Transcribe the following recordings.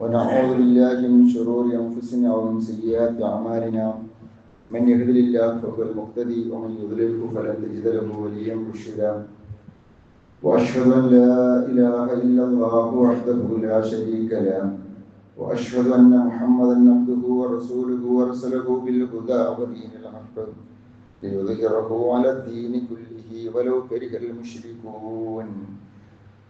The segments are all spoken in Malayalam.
ونعوذ بالله من شرور أنفسنا ومن سيئات أعمالنا من يهدل الله فهو المهتدي ومن يضلله فلن تجد له وليا مرشدا وأشهد أن لا إله إلا الله وحده لا شريك له وأشهد أن محمدا عبده ورسوله ورسله بالهدى ودين الحق ليظهره على الدين كله ولو كره المشركون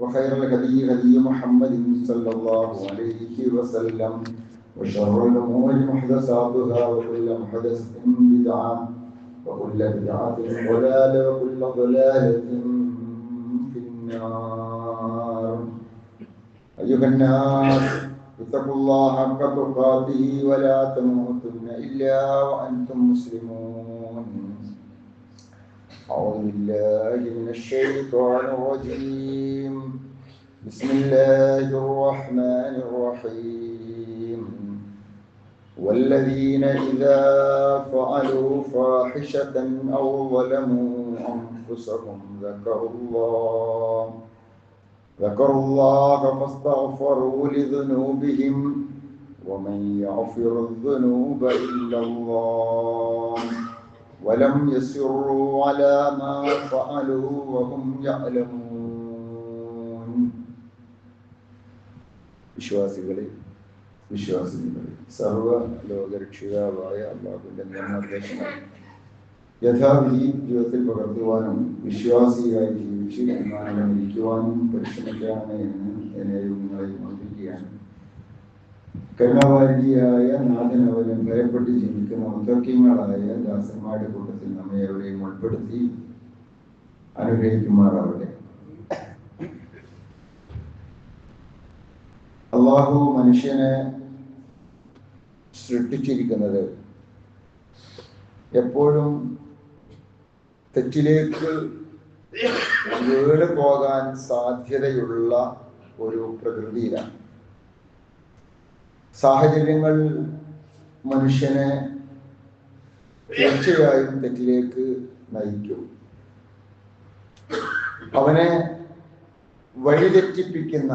وخير الهدي هدي محمد صلى الله عليه وسلم وشر الأمور محدثاتها وكل محدثة بدعة وكل بدعة ضلالة وكل ضلالة في النار. أيها الناس اتقوا الله حق تقاته ولا تموتن إلا وأنتم مسلمون. أعوذ بالله من الشيطان الرجيم. بسم الله الرحمن الرحيم. والذين إذا فعلوا فاحشة أو ظلموا أنفسهم ذكروا الله ذكروا الله فاستغفروا لذنوبهم ومن يغفر الذنوب إلا الله. ولم يسروا على ما فعلوا وهم يعلمون വിശ്വാസികളെ വിശ്വാസികളെ സർവ ലോകരക്ഷിതാവായ അള്ളാഹുവിന്റെ നിയമനിർദ്ദേശങ്ങൾ യഥാവിധി ജീവിതത്തിൽ പകർത്തുവാനും വിശ്വാസിയായി ജീവിച്ച് വിമാനം ഇരിക്കുവാനും പരിശ്രമിക്കാണ് എന്ന് എന്നെയും നിങ്ങളെയും ഓർമ്മിക്കുകയാണ് കരുണാവാരിയായ നാഥനവനും ഭയപ്പെട്ട് ജനിക്കുന്ന മുത്തക്കിങ്ങളായ ദാസന്മാരുടെ കൂട്ടത്തിൽ നമ്മെ എവിടെയും ഉൾപ്പെടുത്തി അനുഗ്രഹിക്കുമാറാവട്ടെ. അള്ളാഹു മനുഷ്യനെ സൃഷ്ടിച്ചിരിക്കുന്നത് എപ്പോഴും തെറ്റിലേക്ക് വീട് പോകാൻ സാധ്യതയുള്ള ഒരു പ്രകൃതിയിലാണ്. സാഹചര്യങ്ങൾ മനുഷ്യനെ തീർച്ചയായും തെറ്റിലേക്ക് നയിക്കും. അവനെ വഴിതെറ്റിപ്പിക്കുന്ന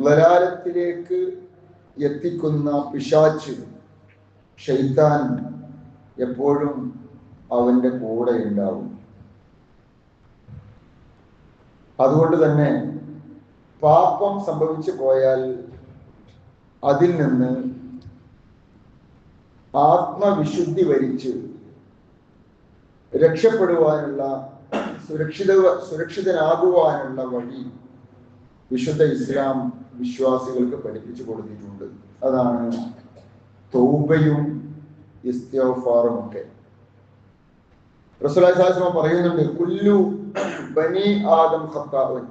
ലലാലത്തിലേക്ക് എത്തിക്കുന്ന പിശാച്ച് ഷെയ്ത്താൻ എപ്പോഴും അവന്റെ കൂടെ ഉണ്ടാവും. അതുകൊണ്ട് തന്നെ പാപം സംഭവിച്ചു പോയാൽ അതിൽ നിന്ന് ആത്മവിശുദ്ധി വരിച്ച് രക്ഷപ്പെടുവാനുള്ള സുരക്ഷിത സുരക്ഷിതനാകുവാനുള്ള വഴി വിശുദ്ധ ഇസ്ലാം വിശ്വാസികൾക്ക് പഠിപ്പിച്ചു കൊടുത്തിട്ടുണ്ട്. അതാണ് തൗബയും ഇസ്തിഫാറും ഒക്കെ. റസുലാസ്മ പറയുന്നുണ്ട് കുല്ലു ബനി ആദം ഖത്താവൻ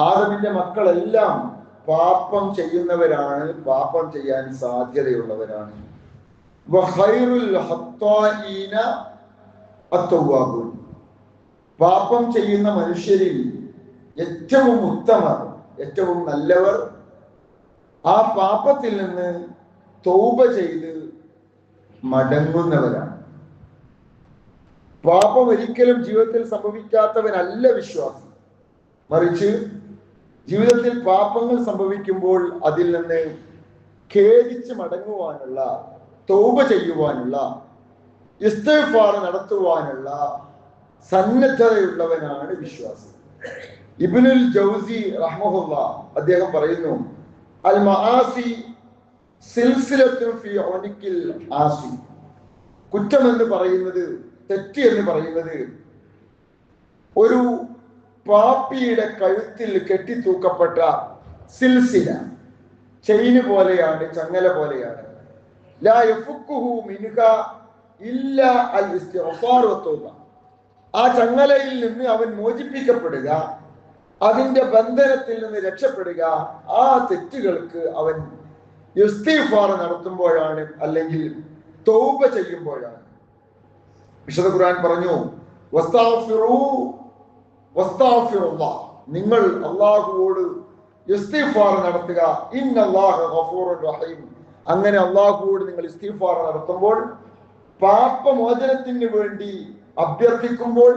ആദമിന്റെ മക്കളെല്ലാം പാപം ചെയ്യുന്നവരാണ് പാപം ചെയ്യാൻ സാധ്യതയുള്ളവരാണ്. പാപം ചെയ്യുന്ന മനുഷ്യരിൽ ഏറ്റവും ഉത്തമർ ഏറ്റവും നല്ലവർ ആ പാപത്തിൽ നിന്ന് തൗബ ചെയ്ത് മടങ്ങുന്നവരാണ്. പാപം ഒരിക്കലും ജീവിതത്തിൽ സംഭവിക്കാത്തവനല്ല വിശ്വാസം. മറിച്ച് ജീവിതത്തിൽ പാപങ്ങൾ സംഭവിക്കുമ്പോൾ അതിൽ നിന്ന് ഖേദിച്ച് മടങ്ങുവാനുള്ള തോപ ചെയ്യുവാനുള്ള ഇസ്തഫാർ നടത്തുവാനുള്ള സന്നദ്ധതയുള്ളവനാണ് വിശ്വാസി. ഇബിനുൽ ജൗസി റഹ്മുല്ല അദ്ദേഹം പറയുന്നു അൽ മഹാസി ഫി ആസി. കുറ്റം എന്ന് പറയുന്നത് തെറ്റ് എന്ന് പറയുന്നത് ഒരു പാപ്പിയുടെ കഴുത്തിൽ കെട്ടിത്തൂക്കപ്പെട്ട സിൽസില. ചെയിന് പോലെയാണ് ചങ്ങല പോലെയാണ്. ഇല്ല ആ ചങ്ങലയിൽ നിന്ന് അവൻ മോചിപ്പിക്കപ്പെടുക അതിന്റെ ബന്ധനത്തിൽ നിന്ന് രക്ഷപ്പെടുക ആ തെറ്റുകൾക്ക് അവൻ ഇസ്തിഫാർ നടത്തുമ്പോഴാണ് അല്ലെങ്കിൽ തൗബ ചെയ്യുമ്പോഴാണ്. വിശുദ്ധ ഖുർആൻ പറഞ്ഞു നിങ്ങൾ അള്ളാഹുവോട് ഇസ്തിഫാർ നടത്തുക. ഇന്നല്ലാഹു ഗഫൂറുർ റഹീം. അങ്ങനെ അള്ളാഹുവോട് നിങ്ങൾ ഇസ്തിഫാർ നടത്തുമ്പോൾ പാപമോചനത്തിന് വേണ്ടി അഭ്യർത്ഥിക്കുമ്പോൾ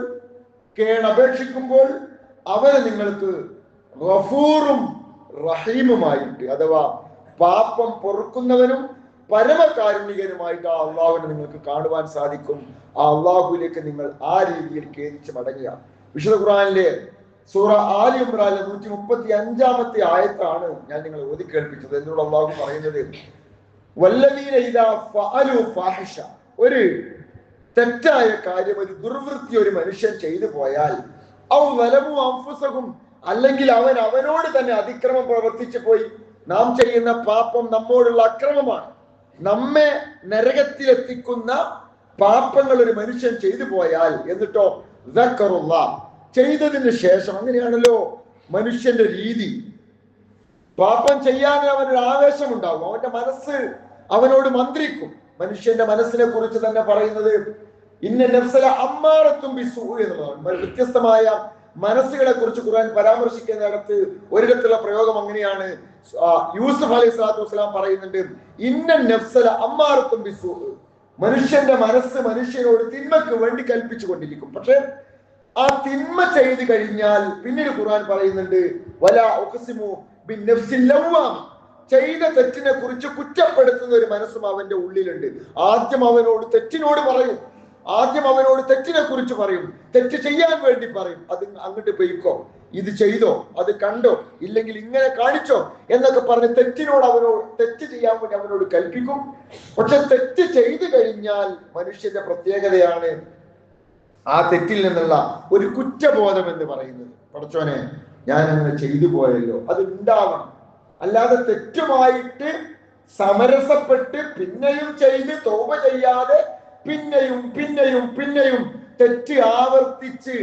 കേണപേക്ഷിക്കുമ്പോൾ അവർ നിങ്ങൾക്ക് റഫൂറും റഹീമുമായിട്ട് അഥവാ പാപം പൊറുക്കുന്നവനും പരമകാരുണികനുമായിട്ട് ആ അള്ളാഹുവിനെ നിങ്ങൾക്ക് കാണുവാൻ സാധിക്കും. ആ അള്ളാഹുവിലേക്ക് നിങ്ങൾ ആ രീതിയിൽ കേരിച്ച് മടങ്ങുക. വിശുദ്ധ ഖുറാനിലെ സൂറ ആലി ഇമ്രാനിലെ നൂറ്റി മുപ്പത്തി അഞ്ചാമത്തെ ആയത്താണ് ഞാൻ നിങ്ങളെ ഓതി കേൾപ്പിച്ചത് എന്നോട് അള്ളാഹു പറയുന്നത്. ഫാഹിഷ. ഒരു തെറ്റായ കാര്യം ഒരു ദുർവൃത്തി ഒരു മനുഷ്യൻ ചെയ്തു പോയാൽ ഔ വലവും അംഫുസകും അല്ലെങ്കിൽ അവൻ അവനോട് തന്നെ അതിക്രമം പ്രവർത്തിച്ചു പോയി. നാം ചെയ്യുന്ന പാപം നമ്മോടുള്ള അക്രമമാണ്. നമ്മെ നരകത്തിലെത്തിക്കുന്ന പാപങ്ങൾ ഒരു മനുഷ്യൻ ചെയ്തു പോയാൽ എന്നിട്ടോ ചെയ്തതിന് ശേഷം അങ്ങനെയാണല്ലോ മനുഷ്യന്റെ രീതി. പാപം ചെയ്യാൻ അവനൊരു ആവേശം ഉണ്ടാവും അവന്റെ മനസ്സ് അവനോട് മന്ത്രിക്കും. മനുഷ്യന്റെ മനസ്സിനെ കുറിച്ച് തന്നെ പറയുന്നത് ഇന്ന നഫ്സല അമ്മാറത്തും എന്നുള്ളതാണ്. വ്യത്യസ്തമായ മനസ്സുകളെ കുറിച്ച് ഖുർആൻ പരാമർശിക്കുന്നിടത്ത് ഒരിടത്തുള്ള പ്രയോഗം അങ്ങനെയാണ്. യൂസഫ് യൂസുഫ് അലൈഹി സ്വലാത്തു വസ്സലാം പറയുന്നുണ്ട് ഇന്ന നഫ്സല അമ്മാറത്തും ബിസു മനുഷ്യന്റെ മനസ്സ് മനുഷ്യനോട് തിന്മക്ക് വേണ്ടി കൽപ്പിച്ചു കൊണ്ടിരിക്കും. പക്ഷെ ആ തിന്മ ചെയ്ത് കഴിഞ്ഞാൽ പിന്നീട് ഖുർആൻ പറയുന്നുണ്ട് വല ഒക്കസിമു ചെയ്ത തെറ്റിനെ കുറിച്ച് കുറ്റപ്പെടുത്തുന്ന ഒരു മനസ്സും അവന്റെ ഉള്ളിലുണ്ട്. ആദ്യം അവനോട് തെറ്റിനോട് പറയും. ആദ്യം അവനോട് തെറ്റിനെ കുറിച്ച് പറയും. തെറ്റ് ചെയ്യാൻ വേണ്ടി പറയും. അത് അങ്ങോട്ട് പോയിക്കോ. ഇത് ചെയ്തോ അത് കണ്ടോ ഇല്ലെങ്കിൽ ഇങ്ങനെ കാണിച്ചോ എന്നൊക്കെ പറഞ്ഞ് തെറ്റിനോട് അവനോട് തെറ്റ് ചെയ്യാൻ വേണ്ടി അവനോട് കൽപ്പിക്കും. പക്ഷെ തെറ്റ് ചെയ്തു കഴിഞ്ഞാൽ മനുഷ്യന്റെ പ്രത്യേകതയാണ് ആ തെറ്റിൽ നിന്നുള്ള ഒരു കുറ്റബോധം എന്ന് പറയുന്നത്. പടച്ചോനെ ഞാൻ അങ്ങനെ ചെയ്തു പോയല്ലോ അത് ഉണ്ടാവണം അല്ലാതെ തെറ്റുമായിട്ട് സമരസപ്പെട്ട് പിന്നെയും ചെയ്ത് തോപ ചെയ്യാതെ പിന്നെയും പിന്നെയും പിന്നെയും തെറ്റ് ആവർത്തിച്ച്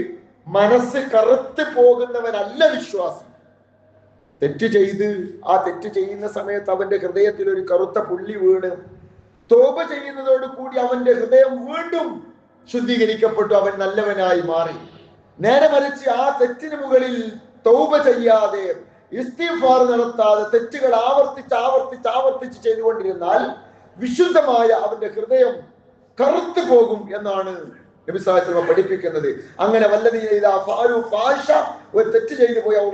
മനസ്സ് കറുത്ത് പോകുന്നവനല്ല വിശ്വാസം. തെറ്റ് ചെയ്ത് ആ തെറ്റ് ചെയ്യുന്ന സമയത്ത് അവന്റെ ഹൃദയത്തിൽ ഒരു കറുത്ത പുള്ളി വീണ്. തോപ ചെയ്യുന്നതോട് കൂടി അവന്റെ ഹൃദയം വീണ്ടും ശുദ്ധീകരിക്കപ്പെട്ടു. അവൻ നല്ലവനായി മാറി. നേരെ മറിച്ച് ആ തെറ്റിന് മുകളിൽ തൗബ ചെയ്യാതെ ഇസ്തിഫാർ നടത്താതെ തെറ്റുകൾ ആവർത്തിച്ച് ആവർത്തിച്ച് ആവർത്തിച്ച് ചെയ്തുകൊണ്ടിരുന്നാൽ വിശുദ്ധമായ അവന്റെ ഹൃദയം കറുത്തു പോകും എന്നാണ് നബി സാഹിത്യമ പഠിപ്പിക്കുന്നത്. അങ്ങനെ ഫാഹിഷ ഒരു തെറ്റ് ചെയ്തു പോയാൽ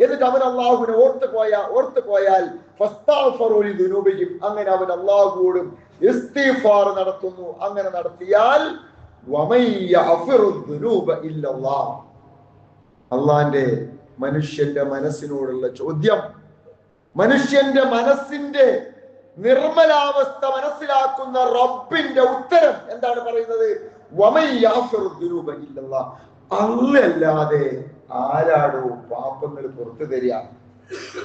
എന്നിട്ട് അവൻ അള്ളാഹുവിനെ ഓർത്തു പോയ ഓർത്തു പോയാൽ അങ്ങനെ അവൻ അള്ളാഹുവോടും നടത്തുന്നു. അങ്ങനെ നടത്തിയാൽ അള്ളാന്റെ മനുഷ്യന്റെ മനസ്സിനോടുള്ള ചോദ്യം. മനുഷ്യന്റെ മനസ്സിന്റെ നിർമ്മലാവസ്ഥ മനസ്സിലാക്കുന്ന റബ്ബിന്റെ ഉത്തരം എന്താണ് പറയുന്നത്? അങ്ങല്ലാതെ ആരാടോ പാപങ്ങൾ പുറത്തു തരിക.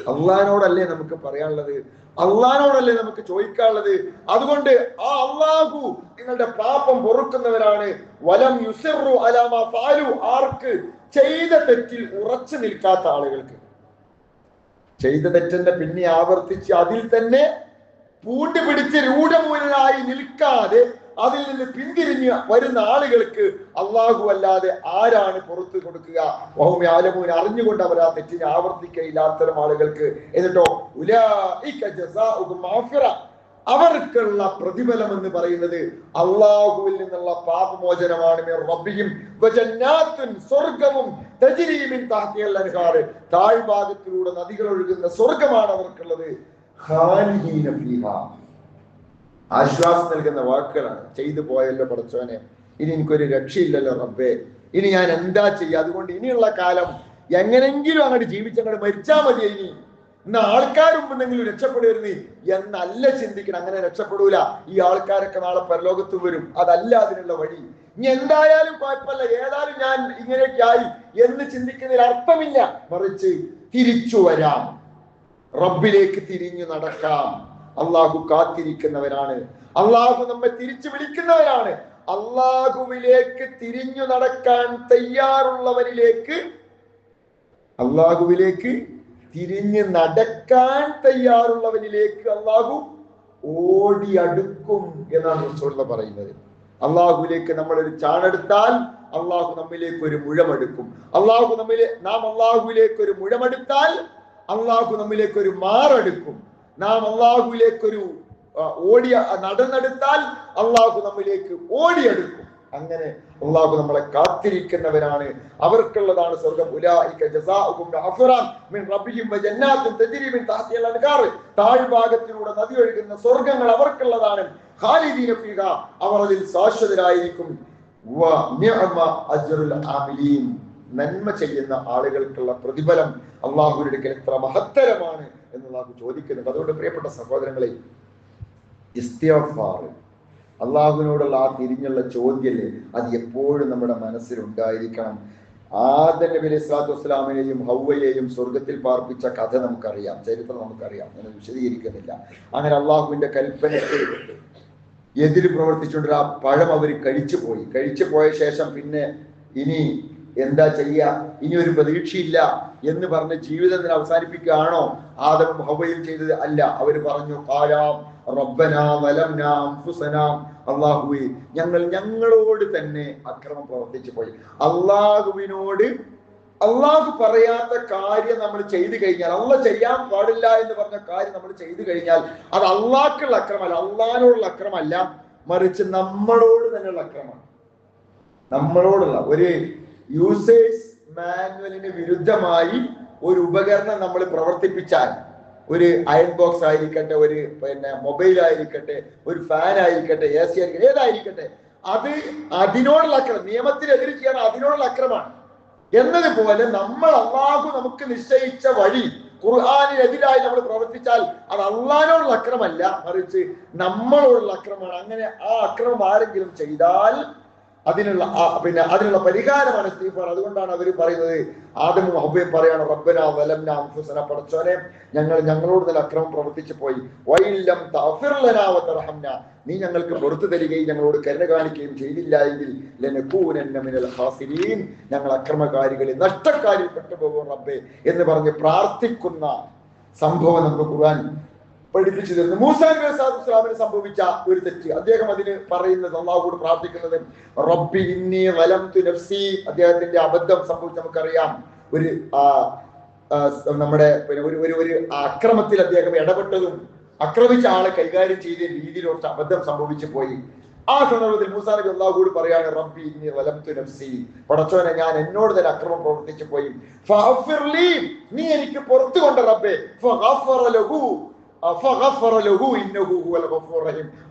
അള്ളഹാനോടല്ലേ നമുക്ക് പറയാനുള്ളത്? അള്ളഹാനോടല്ലേ നമുക്ക് ചോദിക്കാനുള്ളത്? അതുകൊണ്ട് ആ അള്ളാഹു നിങ്ങളുടെ പാപം പൊറുക്കുന്നവരാണ്. വലം യുസിറു അലാമ ഫാലു. ആർക്ക്? ചെയ്ത തെറ്റിൽ ഉറച്ചു നിൽക്കാത്ത ആളുകൾക്ക്. ചെയ്ത തെറ്റന്റെ പിന്നെ ആവർത്തിച്ച് അതിൽ തന്നെ പൂണ്ട് പിടിച്ച് രൂഢമൂലനായി നിൽക്കാതെ അതിൽ നിന്ന് പിന്തിരിഞ്ഞ് വരുന്ന ആളുകൾക്ക് അള്ളാഹു അല്ലാതെ ആരാണ് പുറത്തു കൊടുക്കുക? വഹും ആലമൂൻ അറിഞ്ഞുകൊണ്ട് അവർ ആ തെറ്റിനെ ആവർത്തിക്കയില്ല അത്തരം ആളുകൾക്ക്. എന്നിട്ടോ ഉലാഫിറ. അവർക്കുള്ള പ്രതിഫലം എന്ന് പറയുന്നത് അള്ളാഹുവിൽ നിന്നുള്ള പാപമോചനമാണ്. റബ്ബിയും സ്വർഗവും താഴ്ഭാഗത്തിലൂടെ നദികൾ ഒഴുകുന്ന സ്വർഗമാണ് അവർക്കുള്ളത്. ആശ്വാസം നൽകുന്ന വാക്കുകളാണ്. ചെയ്തു പോയല്ലോ പഠിച്ചവനെ ഇനി എനിക്കൊരു രക്ഷയില്ലല്ലോ റബ്ബേ. ഇനി ഞാൻ എന്താ ചെയ്യുക? അതുകൊണ്ട് ഇനിയുള്ള കാലം എങ്ങനെങ്കിലും അങ്ങോട്ട് ജീവിച്ചങ്ങോട്ട് മരിച്ചാ മതി ഇനി. ഇന്ന് ആൾക്കാരുണ്ടെങ്കിലും രക്ഷപ്പെടുവരുന്നേ എന്നല്ല ചിന്തിക്കണം. അങ്ങനെ രക്ഷപ്പെടൂല. ഈ ആൾക്കാരൊക്കെ നാളെ പരലോകത്ത് വരും. അതല്ല അതിനുള്ള വഴി. ഇനി എന്തായാലും കുഴപ്പമില്ല. ഏതായാലും ഞാൻ ഇങ്ങനെയൊക്കെ ആയി എന്ന് ചിന്തിക്കുന്നതിൽ അർത്ഥമില്ല. മറിച്ച് തിരിച്ചു വരാം. റബ്ബിലേക്ക് തിരിഞ്ഞു നടക്കാം. അള്ളാഹു കാത്തിരിക്കുന്നവരാണ്. അള്ളാഹു നമ്മെ തിരിച്ചു വിളിക്കുന്നവരാണ്. അള്ളാഹുവിലേക്ക് തിരിഞ്ഞു നടക്കാൻ തയ്യാറുള്ളവരിലേക്ക് അള്ളാഹുവിലേക്ക് തിരിഞ്ഞ് നടക്കാൻ തയ്യാറുള്ളവരിലേക്ക് അള്ളാഹു ഓടി അടുക്കും എന്നാണ് റസൂലുള്ള പറയുന്നത്. അള്ളാഹുലേക്ക് നമ്മൾ ഒരു ചാണെടുത്താൽ അള്ളാഹു നമ്മിലേക്ക് ഒരു മുഴമെടുക്കും. അള്ളാഹു നമ്മിലെ നാം അള്ളാഹുവിലേക്ക് ഒരു മുഴമെടുത്താൽ അള്ളാഹു നമ്മിലേക്ക് ഒരു മാറെടുക്കും. നാം അള്ളാഹുവിലേക്ക് ഒരു ഓടിയ നടന്നെടുത്താൽ അള്ളാഹു നമ്മിലേക്ക് ഓടിയെടുക്കും. അങ്ങനെ അള്ളാഹു നമ്മളെ കാത്തിരിക്കുന്നവരാണ്. അവർക്കുള്ളതാണ് സ്വർഗം. താഴ്ഭാഗത്തിലൂടെ നദി ഒഴുകുന്ന സ്വർഗങ്ങൾ അവർക്കുള്ളതാണ്. അവർ അതിൽ ശാശ്വതരായിരിക്കും. നന്മ ചെയ്യുന്ന ആളുകൾക്കുള്ള പ്രതിഫലം അടുക്കൽ എത്ര മഹത്തരമാണ് എന്ന് അള്ളാഹു ചോദിക്കുന്നുണ്ട്. അതുകൊണ്ട് പ്രിയപ്പെട്ട സഹോദരങ്ങളെ ഇസ്തിഗ്ഫാർ. അള്ളാഹുവിനോടുള്ള ആ തിരിഞ്ഞുള്ള ചോദ്യം അത് എപ്പോഴും നമ്മുടെ മനസ്സിലുണ്ടായിരിക്കണം. ആദ്യ നബി അലൈഹി സ്വലാത്തു വസ്സലാമിനെയും ഹൗവയെയും സ്വർഗത്തിൽ പാർപ്പിച്ച കഥ നമുക്കറിയാം. ചരിത്രം നമുക്കറിയാം. ഞാൻ വിശദീകരിക്കുന്നില്ല. അങ്ങനെ അള്ളാഹുവിന്റെ കൽപ്പനയ്ക്ക് എതിര് പ്രവർത്തിച്ചുകൊണ്ട് ആ പഴം അവർ കഴിച്ചു പോയി കഴിച്ചു പോയ ശേഷം പിന്നെ ഇനി എന്താ ചെയ്യുക ഇനി ഒരു പ്രതീക്ഷയില്ല എന്ന് പറഞ്ഞ് ജീവിതത്തിൽ അവസാനിപ്പിക്കുകയാണോ? ആദം ഹവയും ചെയ്തത് അല്ല. അവർ പറഞ്ഞു കാലാം റബ്ബനാ അള്ളാഹുവേ ഞങ്ങൾ ഞങ്ങളോട് തന്നെ അക്രമം പ്രവർത്തിച്ചു പോയി. അള്ളാഹുവിനോട് അള്ളാഹു പറയാത്ത കാര്യം നമ്മൾ ചെയ്തു കഴിഞ്ഞാൽ അള്ള ചെയ്യാൻ പാടില്ല എന്ന് പറഞ്ഞ കാര്യം നമ്മൾ ചെയ്തു കഴിഞ്ഞാൽ അത് അള്ളാഹ്ക്കുള്ള അക്രമല്ല അള്ളാഹിനോടുള്ള അക്രമല്ല മറിച്ച് നമ്മളോട് തന്നെയുള്ള അക്രമമാണ്. നമ്മളോടുള്ള ഒരു യൂസേഴ്സ് മാനുവലിന് വിരുദ്ധമായി ഒരു ഉപകരണം നമ്മൾ പ്രവർത്തിപ്പിച്ചാൽ ഒരു അയൺ ബോക്സ് ആയിരിക്കട്ടെ ഒരു പിന്നെ മൊബൈൽ ആയിരിക്കട്ടെ ഒരു ഫാൻ ആയിരിക്കട്ടെ എ സി ആയിരിക്കട്ടെ ഏതായിരിക്കട്ടെ അത് അതിനോടുള്ള അക്രമം നിയമത്തിനെതിരെ ചെയ്യാൻ അതിനോടുള്ള അക്രമമാണ്. എന്നതുപോലെ നമ്മൾ അള്ളാഹു നമുക്ക് നിശ്ചയിച്ച വഴി ഖുർആാനിനെതിരായി നമ്മൾ പ്രവർത്തിച്ചാൽ അത് അള്ളഹാനോടുള്ള അക്രമല്ല മറിച്ച് നമ്മളോടുള്ള അക്രമമാണ്. അങ്ങനെ ആ അക്രമം ആരെങ്കിലും ചെയ്താൽ അതിനുള്ള പിന്നെ അതിനുള്ള പരിഹാരമാണ് ഇസ്തിഗ്ഫാർ അതുകൊണ്ടാണ് അവർ പറയുന്നത് ആദ്യം ഹബ്ബയും പറയാണ് റബ്ബന വലം അൻഫുസന. പടച്ചോനെ ഞങ്ങൾ ഞങ്ങളോട് തന്നെ അക്രമം പ്രവർത്തിച്ചു പോയി. വൈല്ലം തഗ്ഫിർ ലനാ വതർഹംന. നീ ഞങ്ങൾക്ക് പുറത്തു തരികയും ഞങ്ങളോട് കരുണ കാണിക്കുകയും ചെയ്തില്ല എങ്കിൽ ലനകൂനന്ന മിനൽ ഖാസിരീൻ. ഞങ്ങൾ അക്രമകാരികളിൽ നഷ്ടക്കാരിൽ പെട്ടുപോകും റബ്ബെ എന്ന് പറഞ്ഞ് പ്രാർത്ഥിക്കുന്ന സംഭവം നമുക്ക് ഖുർആൻ പഠിപ്പിച്ചു തരുന്നു മൂസാ സംഭവിച്ച ഒരു തെറ്റ്. അദ്ദേഹം അതിന് പറയുന്നത് അള്ളാഹുവോട് പ്രാർത്ഥിക്കുന്നത് റബ്ബി ഇന്നി വലംതു നഫ്സി. അദ്ദേഹത്തിന്റെ അബദ്ധം സംഭവിച്ച് നമുക്കറിയാം. ഒരു നമ്മുടെ പിന്നെ ഒരു ഒരു ഒരു അക്രമത്തിൽ അദ്ദേഹം ഇടപെട്ടതും അക്രമിച്ച ആളെ കൈകാര്യം ചെയ്ത രീതിയിൽ അബദ്ധം സംഭവിച്ചു പോയി. ആ സന്ദർഭത്തിൽ മൂസാ നബി അള്ളാഹുവോട് പറയാണ് റബ്ബി ഇന്നി വലംതു നഫ്സി. പടച്ചോനെ ഞാൻ എന്നോട് തന്നെ അക്രമം പ്രവർത്തിച്ചു പോയി. നീ എനിക്ക് പുറത്തു കൊണ്ട റബ്ബേ.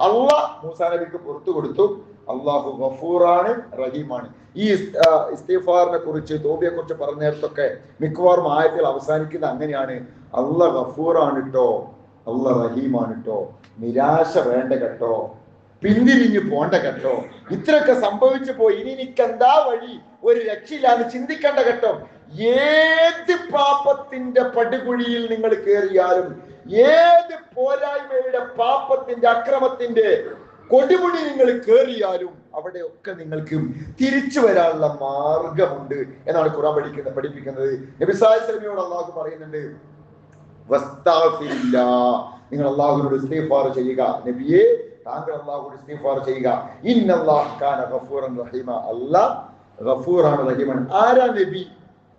അല്ലാഹ് മൂസാ നബിക്ക് പുറത്തു കൊടുത്തു. അള്ളാഹു ഗഫൂറാണ് റഹീമാണ്. ഈ ഇസ്തീഫാറിനെ കുറിച്ച് തോബിയെ കുറിച്ച് പറഞ്ഞിടത്തൊക്കെ മിക്കവാറും ആയത്തിൽ അവസാനിക്കുന്നത് അങ്ങനെയാണ്. അള്ളാഹ് ഗഫൂറാണ് കേട്ടോ അള്ളാഹ് റഹീമാണ് കേട്ടോ നിരാശ വേണ്ട കേട്ടോ. പിന്തിരിഞ്ഞു പോണ്ട കേട്ടോ. ഇത്രയൊക്കെ സംഭവിച്ചു പോയി. ഇനി എനിക്കെന്താ വഴി? ഒരു രക്ഷയില്ലാന്ന് ചിന്തിക്കേണ്ട കേട്ടോ. ഏത് പാപത്തിന്റെ പടുകുഴിയിൽ നിങ്ങൾ കയറിയാലും ഏത് പോരായ്മയുടെ പാപത്തിന്റെ അക്രമത്തിന്റെ കൊടിമുടി നിങ്ങൾ കയറിയാലും അവിടെയൊക്കെ നിങ്ങൾക്ക് തിരിച്ചു വരാനുള്ള മാർഗമുണ്ട് എന്നാണ് ഖുറാൻ പഠിക്കുന്നത് പഠിപ്പിക്കുന്നത്. നബിസായോട് അള്ളാഹു പറയുന്നുണ്ട് നിങ്ങൾ അള്ളാഹുനോട് ഇസ്തീഫാർ ചെയ്യുക. നബിയെ താങ്കൾ അള്ളാഹുനോട് ഇസ്തീഫാർ ചെയ്യുക. ഗഫൂറൻ റഹീമ. ഗഫൂറാണ് ആരാ നബി?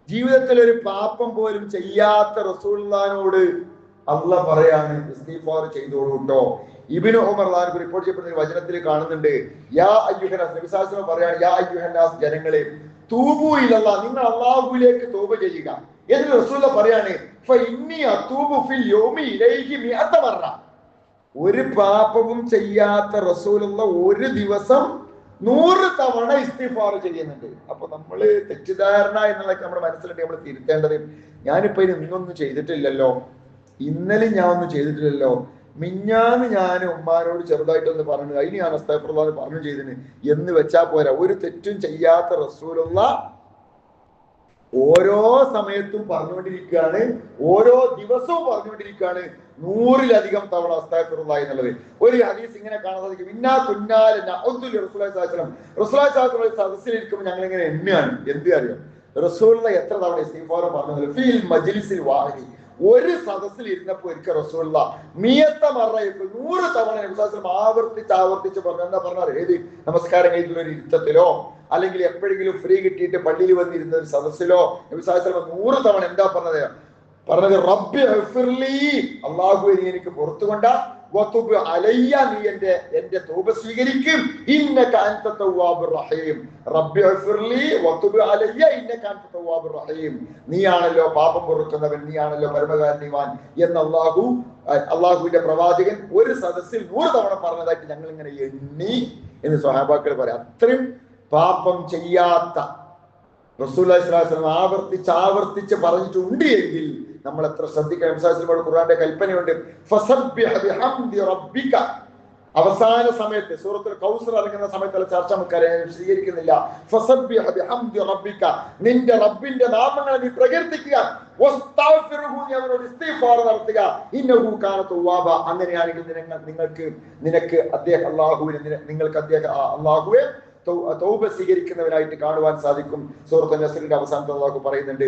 ജീവിതത്തിൽ ഒരു പാപം പോലും ചെയ്യാത്ത റസൂലുള്ളാഹിനോട് അല്ല പറയാണ് ഇസ്തിഗ്ഫാർ ചെയ്തോളൂ കേട്ടോ ഇബിന് ഉമർ ലാൻക്ക് റിപ്പോർട്ട് ചെയ്യപ്പെടുന്ന വചനത്തിൽ കാണുന്നുണ്ട് യാ അയ്യുഹനാസ് നബിസാസ്ലം പറയാണ് യാ അയ്യുഹനാസ് ജനങ്ങളെ തൂബു ഇലല്ലാ നിങ്ങൾ അള്ളാഹുലേക്ക് തൂബ ചെയ്യുക. എന്നിട്ട് റസൂല പറയാണ് "ഫ ഇന്നി അതൂബു ഫിൽ യൗമി ഇലൈഹി മിഅത ഒരു പാപവും ചെയ്യാത്ത റസൂലുള്ള ഒരു ദിവസം നൂറ് തവണ ഇസ്തിഫാർ ചെയ്യുന്നുണ്ട്. അപ്പൊ നമ്മൾ തെറ്റിദ്ധാരണ എന്നുള്ളതൊക്കെ നമ്മുടെ മനസ്സിലുണ്ട് നമ്മൾ തിരുത്തേണ്ടത്. ഞാനിപ്പോ ഇന്നൊന്നും ചെയ്തിട്ടില്ലല്ലോ. ഇന്നലെ ഞാൻ ഒന്നും ചെയ്തിട്ടില്ലല്ലോ. മിഞ്ഞാന്ന് ഞാൻ ഉമ്മാനോട് ചെറുതായിട്ടൊന്ന് പറഞ്ഞു അതിന് ഞാൻ അസ്താഫുള്ള പറഞ്ഞു ചെയ്തിന് എന്ന് വെച്ചാ പോരാ. ഒരു തെറ്റും ചെയ്യാത്ത റസൂലുള്ള ഓരോ സമയത്തും പറഞ്ഞുകൊണ്ടിരിക്കുകയാണ് ഓരോ ദിവസവും പറഞ്ഞുകൊണ്ടിരിക്കുകയാണ് നൂറിലധികം തവണ അസ്താഫുള്ള എന്നുള്ളത്. ഒരു ഹദീസ് ഇങ്ങനെ കാണാൻ സാധിക്കും. ഇന്നാ കുന്നാല സാഹചര്യം സദസ്സിലിരിക്കുമ്പോൾ ഞങ്ങൾ ഇങ്ങനെ എണ്ണയാണ് എന്ത് അറിയാം റസൂലിനെ എത്ര തവണ പറഞ്ഞു ഫീൽ മജ്ലിസിൽ വാഹി ഒരു സദസ്സിൽ ഇരുന്നപ്പോ ഒരിക്കൽ റസൂള്ള മിയത്ത മറയപ്പോൾ നൂറ് തവണ നബിസ്വലം ആവർത്തിച്ച് ആവർത്തിച്ച് പറഞ്ഞു എന്താ പറഞ്ഞാൽ ഏത്? നമസ്കാരം ഒരു ഇരുത്തത്തിലോ? അല്ലെങ്കിൽ എപ്പോഴെങ്കിലും ഫ്രീ കിട്ടിയിട്ട് പള്ളിയിൽ വന്നിരുന്ന ഒരു സദസ്സിലോ? നബിസ്വലം നൂറ് തവണ എന്താ പറഞ്ഞത്? പറഞ്ഞത് റബ്ബി അള്ളാഹു എനിക്ക് പുറത്തു കൊണ്ട അലയ്യ സ്വീകരിക്കും. റഹീം. റബ്ബി അലയ്യ റഹീം. നീയാണല്ലോ പാപം പൊറുക്കുന്നവൻ നീയാണല്ലോ പരമകാരുണ്യവാൻ എന്ന് അള്ളാഹു അള്ളാഹുവിന്റെ പ്രവാചകൻ ഒരു സദസ്സിൽ നൂറ് തവണ പറഞ്ഞതായിട്ട് ഞങ്ങൾ ഇങ്ങനെ എണ്ണി എന്ന് സ്വഹാബാക്കൾ പറയാം. അത്രയും പാപം ചെയ്യാത്ത റസൂൽ ആവർത്തിച്ച് ആവർത്തിച്ച് പറഞ്ഞിട്ടുണ്ട് എങ്കിൽ നമ്മൾ എത്ര ശ്രദ്ധിക്കണം സാഹചര്യമാണ് ഖുർആന്റെ കൽപ്പനയുണ്ട്. അവസാന സമയത്ത് സൂറത്തിൽ കൗസർ ഇറങ്ങുന്ന സമയത്തുള്ള ചർച്ച നമുക്കറിയാൻ സ്വീകരിക്കുന്നില്ല നിന്റെ റബ്ബിന്റെ നാമങ്ങളെ നീ പ്രകീർത്തിക്കുക. നടത്തുക. അങ്ങനെയാണെങ്കിൽ നിങ്ങൾ നിങ്ങൾക്ക് നിനക്ക് അദ്ദേഹം അല്ലാഹുവിനെ നിങ്ങൾക്ക് അദ്ദേഹം അള്ളാഹുവെ തൗബ സ്വീകരിക്കുന്നവരായിട്ട് കാണുവാൻ സാധിക്കും. സൂറത്ത് നസറിന്റെ അവസാനത്തെ അള്ളാഹു പറയുന്നുണ്ട്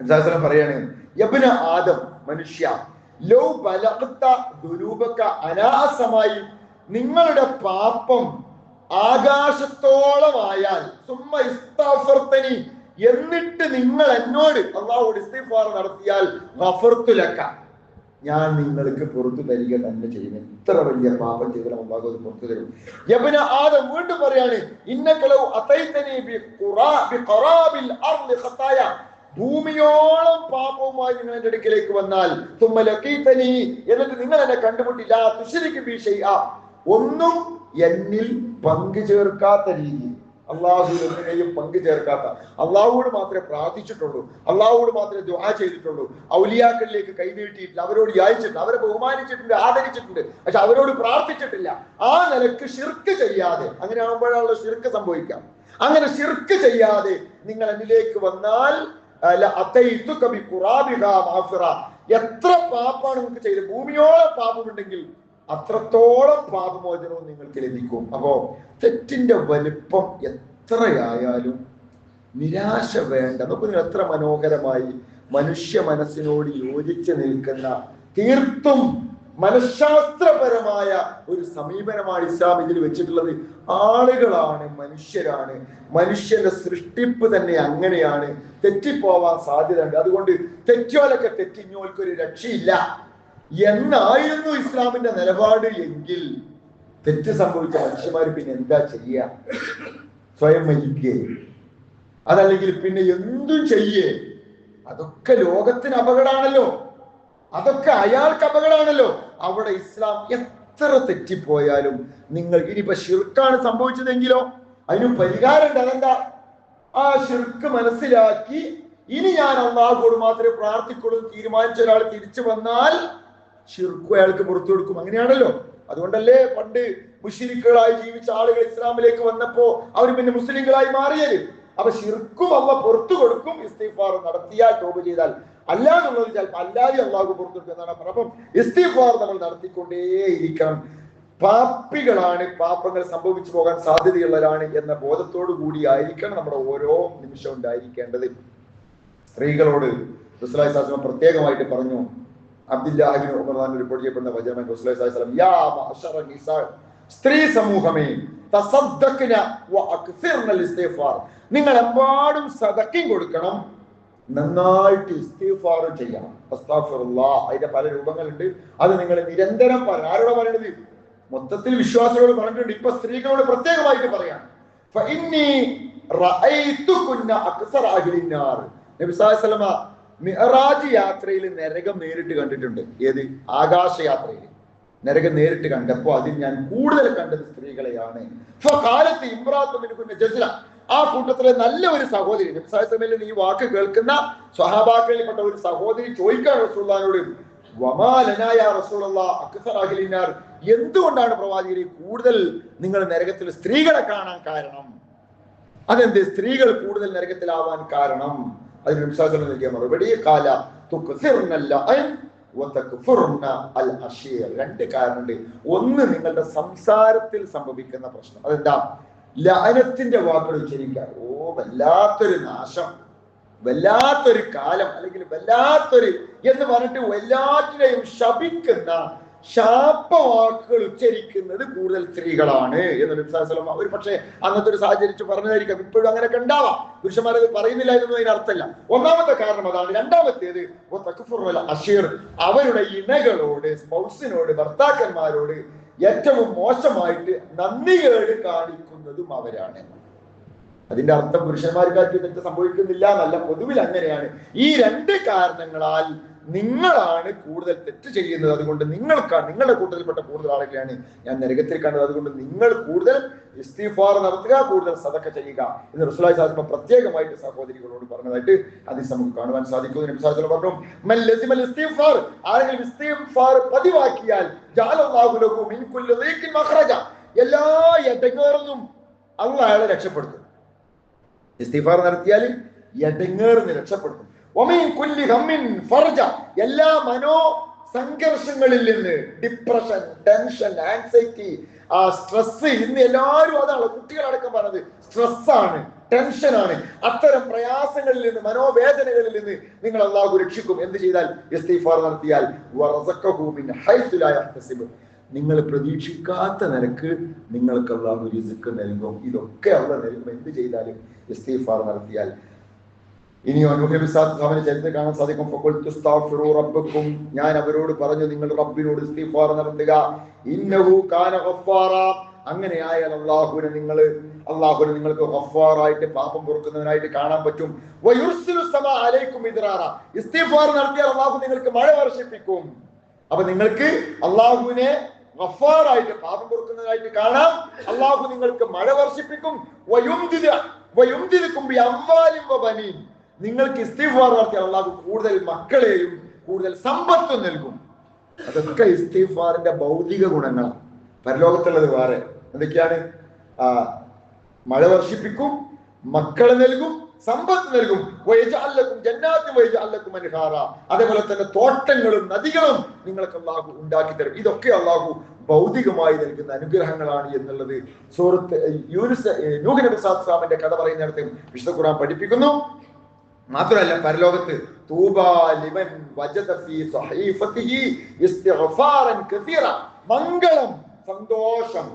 നബിസ്വലം പറയാണ്? യബ്ന ആദം മനുഷ്യ. ലോ ബലഗ്ത ദുരൂപക്ക അനാസമായി നിങ്ങളുടെ പാപം ആകാശത്തോളമായാൽ സുമ്മ ഇസ്താഫർത്തനി എന്നിട്ട് നിങ്ങൾ എന്നോട് അള്ളാഹോട് ഇസ്തിഫാർ നടത്തിയാൽ ഗഫർത്തുലക്ക ഞാൻ നിങ്ങൾക്ക് പുറത്തു തരിക തന്നെ ചെയ്യും ഇത്ര വലിയ പാപം ചെയ്താലും അള്ളാഹു പുറത്തു തരും. യബ്ന ആദം വീണ്ടും പറയാണ് ഇന്നകലൗ ഭൂമിയോളം പാപവുമായി നിങ്ങൾ എന്റെ അടുക്കിലേക്ക് വന്നാൽ തുമ്മലക്കീത്തനി എന്നിട്ട് നിങ്ങൾ എന്നെ കണ്ടുമുട്ടില്ല തുശരിക്ക് ഷൈഅ ഒന്നും എന്നിൽ പങ്കു ചേർക്കാത്ത രീതി. അള്ളാഹു ഒന്നിനെയും പങ്കു ചേർക്കാത്ത. അള്ളാഹുവോട് മാത്രമേ പ്രാർത്ഥിച്ചിട്ടുള്ളൂ. അള്ളാഹുവോട് മാത്രമേ ദുആ ചെയ്തിട്ടുള്ളൂ. ഔലിയാക്കളിലേക്ക് കൈനീട്ടിയിട്ടില്ല. അവരോട് യാചിച്ചിട്ടുണ്ട്. അവരെ ബഹുമാനിച്ചിട്ടുണ്ട് ആദരിച്ചിട്ടുണ്ട്. പക്ഷെ അവരോട് പ്രാർത്ഥിച്ചിട്ടില്ല. ആ നിലയ്ക്ക് ശിർക്ക് ചെയ്യാതെ. അങ്ങനെ ആകുമ്പോഴാണല്ലോ ശിർക്ക് സംഭവിക്കാം. അങ്ങനെ ശിർക്ക് ചെയ്യാതെ നിങ്ങൾ എന്നിലേക്ക് വന്നാൽ എത്ര പാപ്പാണ് നിങ്ങൾക്ക് ചെയ്ത് ഭൂമിയോളം പാപമുണ്ടെങ്കിൽ അത്രത്തോളം പാപമോചനവും നിങ്ങൾക്ക് ലഭിക്കും. അപ്പോ തെറ്റിന്റെ വലിപ്പം എത്രയായാലും നിരാശ വേണ്ട. നമുക്ക് നിങ്ങൾ എത്ര മനോഹരമായി മനുഷ്യ മനസ്സിനോട് യോജിച്ച് നിൽക്കുന്ന തീർത്തും മനഃശാസ്ത്രപരമായ ഒരു സമീപനമാണ് ഇസ്ലാം ഇതിൽ വെച്ചിട്ടുള്ളത്. ആളുകളാണ് മനുഷ്യരാണ്. മനുഷ്യന്റെ സൃഷ്ടിപ്പ് തന്നെ അങ്ങനെയാണ്. തെറ്റിപ്പോവാൻ സാധ്യതയുണ്ട്. അതുകൊണ്ട് തെറ്റോലൊക്കെ തെറ്റിഞ്ഞോൽക്കൊരു രക്ഷയില്ല. എന്നായിരുന്നു ഇസ്ലാമിന്റെ നിലപാട് എങ്കിൽ തെറ്റ് സംഭവിച്ച മനുഷ്യന്മാർ പിന്നെ എന്താ ചെയ്യുക സ്വയം മരിക്കേ. അതല്ലെങ്കിൽ പിന്നെ എന്തും ചെയ്യേ. അതൊക്കെ ലോകത്തിന് അപകടമാണല്ലോ അതൊക്കെ അയാൾക്ക് അപകടമാണല്ലോ അവിടെ ഇസ്ലാം എത്ര തെറ്റിപ്പോയാലും നിങ്ങൾ ഇനിയിപ്പോ ഷിർക്കാണ് സംഭവിച്ചതെങ്കിലോ? അതിന് പരിഹാരം ഉണ്ട്. അതെന്താ? ആ ഷിർക്ക് മനസ്സിലാക്കി ഇനി ഞാൻ അള്ളാഹുവോട് മാത്രമേ പ്രാർത്ഥിക്കുള്ളൂ തീരുമാനിച്ച ഒരാൾ തിരിച്ചു വന്നാൽ ഷിർക്കും അയാൾക്ക് പുറത്തു കൊടുക്കും. അങ്ങനെയാണല്ലോ. അതുകൊണ്ടല്ലേ പണ്ട് മുഷിരിക്കുകളായി ജീവിച്ച ആളുകൾ ഇസ്ലാമിലേക്ക് വന്നപ്പോ അവർ പിന്നെ മുസ്ലിങ്ങളായി മാറിയത്. അപ്പൊ ഷിർക്കും അവ പുറത്തു കൊടുക്കും ഇസ്തിഫാർ നടത്തിയാൽ ടോബ് ചെയ്താൽ. അല്ലാന്നുള്ളത് ചിലപ്പോൾ അല്ലാതെ അള്ളാഹു പുറത്തു കൊടുക്കും എന്നാണ് പറഞ്ഞത്. അപ്പം ഇസ്തിഫാർ നമ്മൾ നടത്തിക്കൊണ്ടേയിരിക്കണം. പാപ്പികളാണ് പാപ്പങ്ങൾ സംഭവിച്ചു പോകാൻ സാധ്യതയുള്ളവരാണ് എന്ന ബോധത്തോടു കൂടി ആയിരിക്കണം നമ്മുടെ ഓരോ നിമിഷം ഉണ്ടായിരിക്കേണ്ടത്. സ്ത്രീകളോട് അലൈഹി വസല്ലം പ്രത്യേകമായിട്ട് പറഞ്ഞു. അബ്ദുല്ലാഹിബിൻ ഉമർ ഖാൻ റിപ്പോർട്ട് ചെയ്യപ്പെടുന്ന വചനം അലൈഹി വസല്ലം യാ മഅശറ നിസാ സ്ത്രീ സമൂഹമേ തസദ്ദഖ്ന വഅക്സിർന ഇസ്തിഗ്ഫാർ നിങ്ങൾ എമ്പാടും സദക്കയും കൊടുക്കണം. നന്നായിട്ട് ചെയ്യണം അസ്തഗ്ഫിറുല്ലാഹ് അതിന്റെ പല രൂപങ്ങളുണ്ട്. അത് നിങ്ങൾ നിരന്തരം പറയാം ആരോടാ പറയണത്? മൊത്തത്തിൽ വിശ്വാസികളോട് പറഞ്ഞിട്ടുണ്ട്. ഇപ്പൊ സ്ത്രീകളോട് പ്രത്യേകമായിട്ട് പറയാം. യാത്രയിൽ നരകം നേരിട്ട് കണ്ടിട്ടുണ്ട്. ഏത്? ആകാശയാത്രയിൽ. നരകം നേരിട്ട് കണ്ടപ്പോ അതിൽ ഞാൻ കൂടുതൽ കണ്ടത് സ്ത്രീകളെയാണ്. ഇമ്രാത്തും ആ കൂട്ടത്തിലെ നല്ല ഒരു സഹോദരി നബി സല്ലല്ലാഹു ഈ വാക്ക് കേൾക്കുന്ന സ്വഹാബാക്കളിൽപ്പെട്ട ഒരു സഹോദരി ചോദിക്കാൻ റസൂലുള്ളാഹിനോട് വമാലനായ റസൂലുള്ള അക്സറാഹിലിനാർ എന്തുകൊണ്ടാണ് പ്രവാചകരെ കൂടുതൽ നിങ്ങൾ നരകത്തിൽ സ്ത്രീകളെ കാണാൻ കാരണം? അതെന്ത്? സ്ത്രീകൾ കൂടുതൽ നരകത്തിലാവാൻ കാരണം. അതിന് വിശ്വാസം നൽകിയ മറുപടി കാല രണ്ട് കാരണമുണ്ട്. ഒന്ന് നിങ്ങളുടെ സംസാരത്തിൽ സംഭവിക്കുന്ന പ്രശ്നം. അതെന്താ? ലഅനത്തിന്റെ വാക്കുകൾ ഉച്ചരിക്കുക. ഓ വല്ലാത്തൊരു നാശം. വല്ലാത്തൊരു കാലം അല്ലെങ്കിൽ വല്ലാത്തൊരു എന്ന് പറഞ്ഞിട്ട് എല്ലാറ്റിനെയും ശപിക്കുന്ന ശാപവാക്കുകൾ ഉച്ചരിക്കുന്നത് കൂടുതൽ സ്ത്രീകളാണ് എന്ന് വസല്ലം ഒരു പക്ഷേ അന്നത്തെ ഒരു സാഹചര്യം പറഞ്ഞതായിരിക്കാം. ഇപ്പോഴും അങ്ങനെ ഉണ്ടാവാം. പുരുഷന്മാരത് പറയുന്നില്ല എന്നൊന്നും അതിന് അർത്ഥമില്ല. ഒന്നാമത്തെ കാരണം അതാണ്. രണ്ടാമത്തേത് അഷീർ അവരുടെ ഇണകളോട് സ്പൗസിനോട് ഭർത്താക്കന്മാരോട് ഏറ്റവും മോശമായിട്ട് നന്ദികേട് കാണിക്കുന്നതും അവരാണ്. അതിന്റെ അർത്ഥം പുരുഷന്മാർക്കാർക്ക് തെറ്റ് സംഭവിക്കുന്നില്ല എന്നല്ല പൊതുവിൽ അങ്ങനെയാണ്. ഈ രണ്ട് കാരണങ്ങളാൽ നിങ്ങളാണ് കൂടുതൽ തെറ്റ് ചെയ്യുന്നത്. അതുകൊണ്ട് നിങ്ങൾക്കാണ് നിങ്ങളുടെ കൂട്ടത്തിൽപ്പെട്ട കൂടുതൽ ആളുകളെയാണ് ഞാൻ നരകത്തിൽ കണ്ടത്. അതുകൊണ്ട് നിങ്ങൾ കൂടുതൽ ഇസ്തിഫാർ നടത്തുക കൂടുതൽ സതക്ക ചെയ്യുക എന്ന് റസുലായി സാഹിബ് പ്രത്യേകമായിട്ട് സഹോദരികളോട് പറഞ്ഞതായിട്ട് അതിൽ നമുക്ക് കാണുവാൻ സാധിക്കും പറഞ്ഞു ആരെങ്കിലും പതിവാക്കിയാൽ എല്ലാ എടങ്ങേറിനും അള്ള അയാളെ രക്ഷപ്പെടുത്തും. ഇസ്തിഫാർ നടത്തിയാൽ എടങ്ങേറിന് രക്ഷപ്പെടുത്തും. ഒമീൻ കുല്ലി ഹമ്മിൻ ഫർജ. എല്ലാ മനോ സംഘർഷങ്ങളിൽ നിന്ന് ഡിപ്രഷൻ ടെൻഷൻ ആൻസൈറ്റി ആ സ്ട്രെസ് ഇന്ന് എല്ലാവരും അതാണ് കുട്ടികളടക്കം പറഞ്ഞത് സ്ട്രെസ് ആണ് ടെൻഷൻ ആണ്. അത്തരം പ്രയാസങ്ങളിൽ നിന്ന് മനോവേദനകളിൽ നിന്ന് നിങ്ങൾ അള്ളാഹു രക്ഷിക്കും. എന്ത് ചെയ്താൽ? ഇസ്തിഫാർ നടത്തിയാൽ നിങ്ങൾ പ്രതീക്ഷിക്കാത്ത നിരക്ക് നിങ്ങൾക്ക് അള്ളാഹു റിസുക്ക് നൽകും. ഇതൊക്കെ അള്ള നൽകും. എന്ത് ചെയ്താലും ഇസ്തീഫാർ നടത്തിയാൽ. ഇനിയോ നബിസാദിന്റെ ചരിത്രം കാണാൻ സാധിക്കും. റബ്ബക്കും. ഞാൻ അവരോട് പറഞ്ഞു നിങ്ങൾ റബ്ബിനോട് ഇസ്തീഫാർ നടത്തുക. ഇന്നഹു കാന ഗഫാറ. അങ്ങനെ ആയാൽ അള്ളാഹുവിനെ നിങ്ങൾ അള്ളാഹുവിനെ നിങ്ങൾക്ക് ഹഫ്വാറായിട്ട് പാപം പൊറുക്കുന്നവനായിട്ട് കാണാൻ പറ്റും. ഇസ്തീഫാർ നടത്തിയാൽ അള്ളാഹു നിങ്ങൾക്ക് മഴ വർഷിപ്പിക്കും. അപ്പൊ നിങ്ങൾക്ക് അള്ളാഹുവിനെ ഗഫാറായിട്ട് പാപം കൊടുക്കുന്നതായിട്ട് കാണാം. അള്ളാഹു നിങ്ങൾക്ക് മഴ വർഷിപ്പിക്കും. നിങ്ങൾക്ക് ഇസ്തിഫാർ നടത്തിയാൽ അള്ളാഹു കൂടുതൽ മക്കളെയും കൂടുതൽ സമ്പത്തും നൽകും. അതൊക്കെ ഇസ്തിഫാറിന്റെ ഭൗതിക ഗുണങ്ങളാണ്. പരലോകത്തുള്ളത് വേറെ. എന്തൊക്കെയാണ്? മഴ വർഷിപ്പിക്കും മക്കളെ നൽകും സമ്പത്ത് നൽകും. വയജഅല്ലക്കും ജന്നാത്തി വയജഅല്ലക്കും അനുഹാറ അതേപോലെ തന്നെ തോട്ടങ്ങളും നദികളും നിങ്ങൾക്ക് അള്ളാഹു ഉണ്ടാക്കി തരും ഇതൊക്കെ അള്ളാഹു ഭൗതികമായി നൽകുന്ന അനുഗ്രഹങ്ങളാണ് എന്നുള്ളത് സൂറത്ത് യൂനുസ് നൂഹ് നബി സാഹിബിന്റെ കഥ പറയുന്നിടത്ത് വിശുദ്ധ ഖുർആൻ പഠിപ്പിക്കുന്നു. മാത്രമല്ല പരലോകത്ത് മംഗളം സന്തോഷം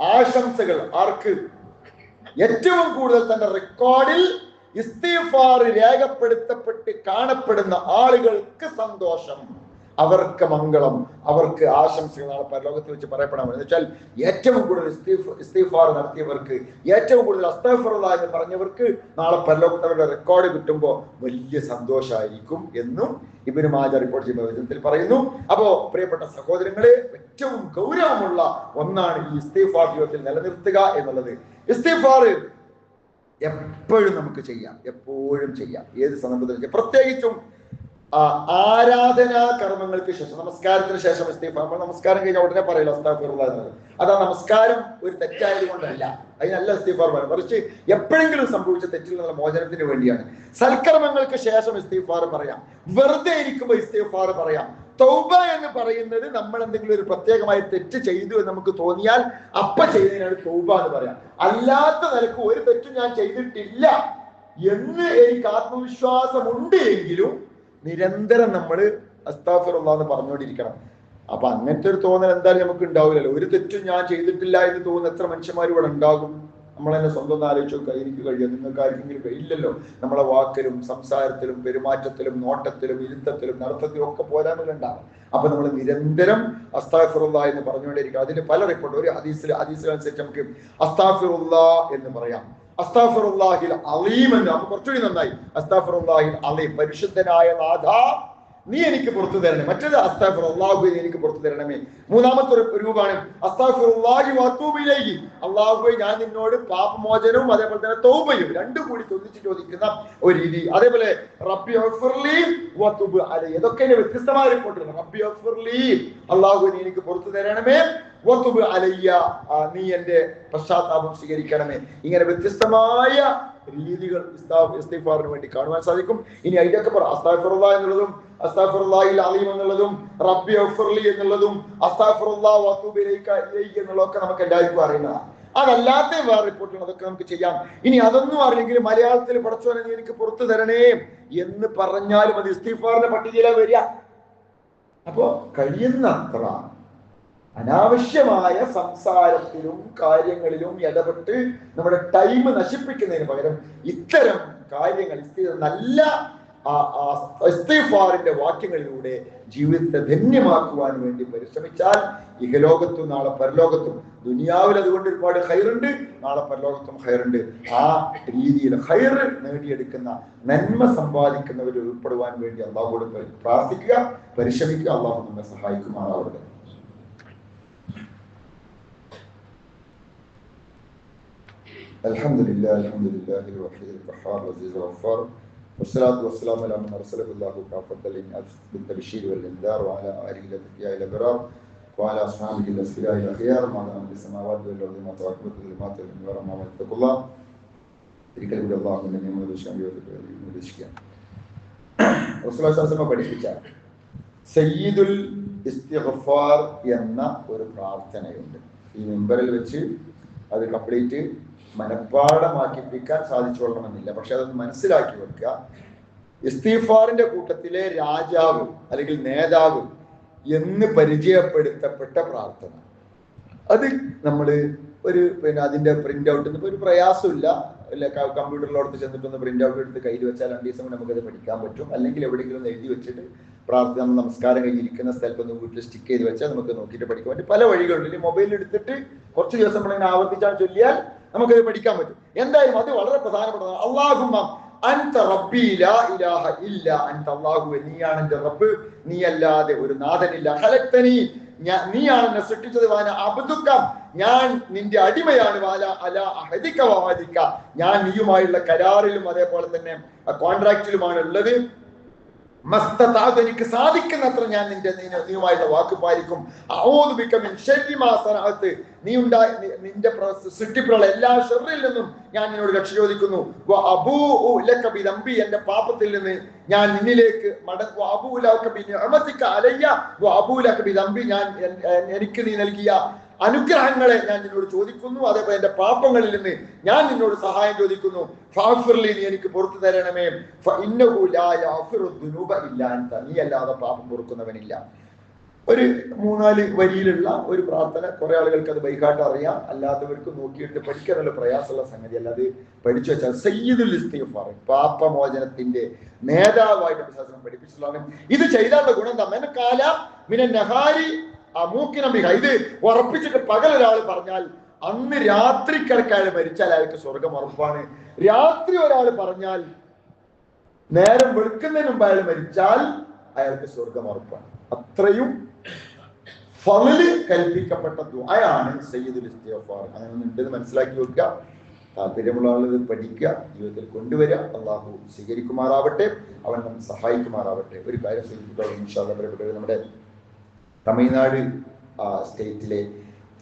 ആശംസകൾ ആർക്ക്? ഏറ്റവും കൂടുതൽ തന്റെ റെക്കോർഡിൽ ഇസ്തിഫാർ രേഖപ്പെടുത്തപ്പെട്ട് കാണപ്പെടുന്ന ആളുകൾക്ക് സന്തോഷം. അവർക്ക് മംഗളം അവർക്ക് ആശംസകൾ നാളെ പരലോകത്തിൽ വെച്ച് പറയപ്പെടാൻ എന്ന് വെച്ചാൽ ഏറ്റവും കൂടുതൽ ഇസ്തീഫാർ ഇസ്തിഫാർ നടത്തിയവർക്ക് ഏറ്റവും കൂടുതൽ അസ്തഫറുള്ള എന്ന് പറഞ്ഞവർക്ക് നാളെ പരലോകത്തവരുടെ റെക്കോർഡ് കിട്ടുമ്പോൾ വലിയ സന്തോഷമായിരിക്കും എന്നും ഇബിന് മാജ റിപ്പോർട്ട് ചെയ്യുന്ന വിധത്തിൽ പറയുന്നു. അപ്പോ പ്രിയപ്പെട്ട സഹോദരങ്ങളെ ഏറ്റവും ഗൗരവമുള്ള ഒന്നാണ് ഈ ഇസ്തീഫാർ ജീവിതത്തിൽ നിലനിർത്തുക എന്നുള്ളത്. ഇസ്തിഫാർ എപ്പോഴും നമുക്ക് ചെയ്യാം. എപ്പോഴും ചെയ്യാം. ഏത് സന്ദർഭത്തിലും ചെയ്യാം. പ്രത്യേകിച്ചും ആരാധനാ കർമ്മങ്ങൾക്ക് ശേഷം. നമസ്കാരത്തിന് ശേഷം ഇസ്തിഗ്ഫാർ നമ്മൾ നമസ്കാരം കഴിഞ്ഞാൽ ഉടനെ പറയില്ല അസ്താഫിറുള്ള എന്നത്. അത് ആ നമസ്കാരം ഒരു തെറ്റായത് കൊണ്ടല്ല. അതിനല്ല ഇസ്തിഗ്ഫാർ പറയുന്നത് മറിച്ച് എപ്പോഴെങ്കിലും സംഭവിച്ച തെറ്റിൽ നിന്നുള്ള മോചനത്തിന് വേണ്ടിയാണ്. സൽക്കർമ്മങ്ങൾക്ക് ശേഷം ഇസ്തീഫാർ പറയാം. വെറുതെ ഇരിക്കുമ്പോൾ ഇസ്തീഫാർ പറയാം. തൗബ എന്ന് പറയുന്നത് നമ്മൾ എന്തെങ്കിലും ഒരു പ്രത്യേകമായ തെറ്റ് ചെയ്തു എന്ന് നമുക്ക് തോന്നിയാൽ അപ്പ ചെയ്തതിനാണ് തൗബ എന്ന് പറയാം. അല്ലാത്ത നിലയ്ക്ക് ഒരു തെറ്റും ഞാൻ ചെയ്തിട്ടില്ല എന്ന് എനിക്ക് ആത്മവിശ്വാസമുണ്ട് എങ്കിലും നിരന്തരം നമ്മൾ അസ്താഫിറുള്ള എന്ന് പറഞ്ഞുകൊണ്ടിരിക്കണം. അപ്പൊ അങ്ങനത്തെ ഒരു തോന്നൽ എന്തായാലും നമുക്ക് ഉണ്ടാവില്ലല്ലോ. ഒരു തെറ്റും ഞാൻ ചെയ്തിട്ടില്ല എന്ന് തോന്നുന്ന എത്ര മനുഷ്യന്മാർ ഇവിടെ ഉണ്ടാകും? നമ്മൾ തന്നെ സ്വന്തം ആലോചിച്ച് നോക്കുക എനിക്ക് കഴിയും നിങ്ങൾക്ക് ആർക്കെങ്കിലും കഴിയില്ലല്ലോ നമ്മളെ വാക്കിലും സംസാരത്തിലും പെരുമാറ്റത്തിലും നോട്ടത്തിലും ഇരുത്തത്തിലും നടത്തത്തിലും ഒക്കെ പോരായ്മകളുണ്ടാകും അപ്പൊ നമ്മൾ നിരന്തരം അസ്താഫിറുള്ള എന്ന് പറഞ്ഞുകൊണ്ടിരിക്കുക അതിന് പല റിപ്പോർട്ട് ഒരു ഹദീസിൽ ഹദീസിനനുസരിച്ച് നമുക്ക് അസ്താഫിറുള്ള എന്ന് പറയാം. അസ്താഫിറുല്ലാഹിൽ അലീം എന്ന്. കുറച്ചുകൂടി നന്നായി. അസ്താഫിറുല്ലാഹിൽ അലീം. പരിശുദ്ധനായ നാഥ നീ എനിക്ക് പുറത്തു തരണേ മറ്റേത് അള്ളാഹു എനിക്ക് പുറത്തു തരണമേ. മൂന്നാമത്തെ രൂപമാണ് വത്തൂബിലേക്ക് അള്ളാഹുവെ ഞാൻ നിന്നോട് പാപമോചനവും അതേപോലെ തന്നെ തൗബയും രണ്ടും കൂടി ചോദിച്ച് ചോദിക്കുന്ന ഒരു രീതി. അതേപോലെ റബ്ബി അലൈ ഇതൊക്കെ വ്യത്യസ്തമായ റിപ്പോർട്ട് റബ്ബി അള്ളാഹു നീ എനിക്ക് പുറത്തു തരണമേ. വതുബ് അലയ്യ നീ എന്റെ പശ്ചാത്താപം സ്വീകരിക്കണമേ. ഇങ്ങനെ വ്യത്യസ്തമായ രീതികൾ ഇസ്താ- വേണ്ടി കാണുവാൻ സാധിക്കും. ഇനി പറ അസ്താഫിറുള്ള എന്നുള്ളതും അസ്താഫുറുല്ലാഹിൽ അലീം എന്നുള്ളതും റബ്ബി ഗഫിർലി എന്നുള്ളതും അസ്താഫുറുല്ലാ എന്നുള്ളതൊക്കെ നമുക്ക് എല്ലാവർക്കും അറിയുന്നതാണ് അതല്ലാത്ത വേറെ റിപ്പോർട്ടുകൾ അതൊക്കെ നമുക്ക് ചെയ്യാം. ഇനി അതൊന്നും അറിയില്ലെങ്കിൽ മലയാളത്തിൽ പഠിച്ചു നീ എനിക്ക് പുറത്തു തരണേ എന്ന് പറഞ്ഞാലും അത് ഇസ്തിഫാറിന്റെ പട്ടികയിലാണ് വരിക. അപ്പോ കഴിയുന്നത്ര അനാവശ്യമായ സംസാരത്തിലും കാര്യങ്ങളിലും ഇടപെട്ട് നമ്മുടെ ടൈം നശിപ്പിക്കുന്നതിന് പകരം ഇത്തരം കാര്യങ്ങൾ നല്ല ആ വാക്യങ്ങളിലൂടെ ജീവിതത്തെ ധന്യമാക്കുവാൻ വേണ്ടി പരിശ്രമിച്ചാൽ ഇഹലോകത്തും നാളെ പരലോകത്തും ദുനിയാവിൽ അതുകൊണ്ട് ഒരുപാട് ഹൈറുണ്ട് നാളെ പരലോകത്തും ഹൈറുണ്ട് ആ രീതിയിൽ ഹൈർ നേടിയെടുക്കുന്ന നന്മ സമ്പാദിക്കുന്നവരെ ഉൾപ്പെടുവാൻ വേണ്ടി അള്ളാഹുവോട് പ്രാർത്ഥിക്കുക പരിശ്രമിക്കുക. അള്ളാഹു നമ്മെ സഹായിക്കുമാറാവട്ടെ. الحمد لله الحمد لله الوحيد القهار العزيز الغفار والصلاة والسلام على من أرسله الله كافة للناس بالتبشير والإنذار وعلى آله الأتقياء الأبرار وعلى أصحابه الأسفياء الأخيار ما دام في السماوات والأرض ما تواكبت الظلمات والأنوار ما اتقوا الله ഒരിക്കൽ കൂടി അള്ളാഹുവിന്റെ നിയമോപദേശം ഉപദേശിക്കാം റസൂലുള്ളാഹി പഠിപ്പിച്ച സയ്യിദുൽ ഇസ്തിഗ്ഫാർ എന്ന ഒരു പ്രാർത്ഥനയുണ്ട് ഈ മെമ്പറിൽ വെച്ച് അത് കംപ്ലീറ്റ് മനഃപ്പാടമാക്കിപ്പിക്കാൻ സാധിച്ചുകൊള്ളണമെന്നില്ല പക്ഷെ അതൊന്ന് മനസ്സിലാക്കി വെക്കുക. ഇസ്തീഫാറിന്റെ കൂട്ടത്തിലെ രാജാവ് അല്ലെങ്കിൽ നേതാവ് എന്ന് പരിചയപ്പെടുത്തപ്പെട്ട പ്രാർത്ഥന. അത് നമ്മൾ ഒരു പിന്നെ അതിന്റെ പ്രിന്റ് ഔട്ട് ഒരു പ്രയാസമില്ല അല്ല ചെന്നിട്ട് ഒന്ന് പ്രിന്റ് ഔട്ട് എടുത്ത് കയ്യിൽ വെച്ചാൽ രണ്ട് ദിവസം നമുക്കത് പഠിക്കാൻ പറ്റും. അല്ലെങ്കിൽ എവിടെയെങ്കിലും എഴുതി വെച്ചിട്ട് പ്രാർത്ഥന നമ്മൾ നമസ്കാരം കഴിഞ്ഞിരിക്കുന്ന സ്ഥലത്ത് ഒന്ന് വീട്ടിൽ സ്റ്റിക്ക് ചെയ്ത് വെച്ചാൽ നമുക്ക് നോക്കിയിട്ട് പഠിക്കാൻ പറ്റും. പല വഴികളുണ്ട് മൊബൈലിൽ എടുത്തിട്ട് കുറച്ച് ദിവസം നമ്മളിങ്ങനെ ആവർത്തിച്ചാൽ ചൊല്ലിയാൽ നമുക്കത് പഠിക്കാൻ പറ്റും. എന്തായാലും അത് വളരെ പ്രധാനപ്പെട്ടതാണ്. അള്ളാഹുമ്മ അൻത റബ്ബി ലാ ഇലാഹ ഇല്ല അൻത അള്ളാഹു നീയാണ് എന്റെ റബ്ബ്. നീ അല്ലാതെ ഒരു നാഥനില്ല. ഹലക്തനി നീയാണ് എന്നെ സൃഷ്ടിച്ചത്. വാന അബുദുക്കം ഞാൻ നിന്റെ അടിമയാണ്. വാല അല അഹദിക്ക വഅദിക ഞാൻ നീയുമായുള്ള കരാറിലും അതേപോലെ തന്നെ കോൺട്രാക്റ്റിലുമാണ് ഉള്ളത്. മസ്തതാത് എനിക്ക് സാധിക്കുന്നത്ര ഞാൻ നിന്റെ നീയുമായുള്ള വാക്ക് പാലിക്കും. നീ ഉണ്ടായി നിന്റെ സൃഷ്ടിപ്പുള്ള എല്ലാ ഷെറിൽ നിന്നും ഞാൻ നിന്നോട് രക്ഷ ചോദിക്കുന്നു. എന്റെ പാപത്തിൽ നിന്ന് ഞാൻ നിന്നിലേക്ക് മടങ്ങും. വ അബൂഉ ലക ബി അലയ്യ വ അബൂഉ ലക ബിദംബി ഞാൻ എനിക്ക് നീ നൽകിയ അനുഗ്രഹങ്ങളെ ഞാൻ നിന്നോട് ചോദിക്കുന്നു. അതേപോലെ എന്റെ പാപങ്ങളിൽ നിന്ന് ഞാൻ നിന്നോട് സഹായം ചോദിക്കുന്നു. നീ എനിക്ക് പുറത്തു തരണമേ. നീ അല്ലാതെ പാപം പൊറുക്കുന്നവനില്ല. ഒരു മൂന്നാൽ വരിയിലുള്ള ഒരു പ്രാർത്ഥന കുറെ ആളുകൾക്ക് അത് ബൈക്കാട്ട് അറിയാം. അല്ലാത്തവർക്ക് നോക്കിയിട്ട് പഠിക്കാനുള്ള പ്രയാസമുള്ള സംഗതി അല്ല അത് പഠിച്ചു വെച്ചാൽ സയ്യിദുൽ ഇസ്തിഗ്ഫാർ പാപമോചനത്തിന്റെ നേതാവായിട്ട് ശാസ്ത്രം പഠിപ്പിച്ചിട്ടുള്ളതാണ് ഇത് ചെയ്താലുള്ള ഗുണം എന്താ? കാല മിന നഹാരി ആ മൂക്കിനമ്പിക ഇത് ഉറപ്പിച്ചിട്ട് പകൽ ഒരാൾ പറഞ്ഞാൽ അന്ന് രാത്രി കിടക്കാൾ മരിച്ചാൽ അയാൾക്ക് സ്വർഗം ഉറപ്പാണ്. രാത്രി ഒരാൾ പറഞ്ഞാൽ നേരം വെളുക്കുന്നതിന് മുമ്പ് അയാൾ മരിച്ചാൽ അയാൾക്ക് സ്വർഗം ഉറപ്പാണ്. അത്രയും ഫളിൽ കൽപ്പിക്കപ്പെട്ട ദുആയാണ് സയ്യിദുൽ ഇസ്തിഗ്ഫാർ. അങ്ങനെ ഉണ്ടെന്ന് മനസ്സിലാക്കി വെക്കുക. താല്പര്യമുള്ള ആളുകൾ പഠിക്കുക ജീവിതത്തിൽ കൊണ്ടുവരിക. അള്ളാഹു സ്വീകരിക്കുമാറാവട്ടെ അവൻ നമ്മെ സഹായിക്കുമാറാവട്ടെ. ഒരു കാര്യം സൂചിപ്പിച്ചോളൂ ഇൻഷാ അല്ലാഹ് പ്രിയപ്പെട്ടവരെ, നമ്മുടെ തമിഴ്നാട് സ്റ്റേറ്റിലെ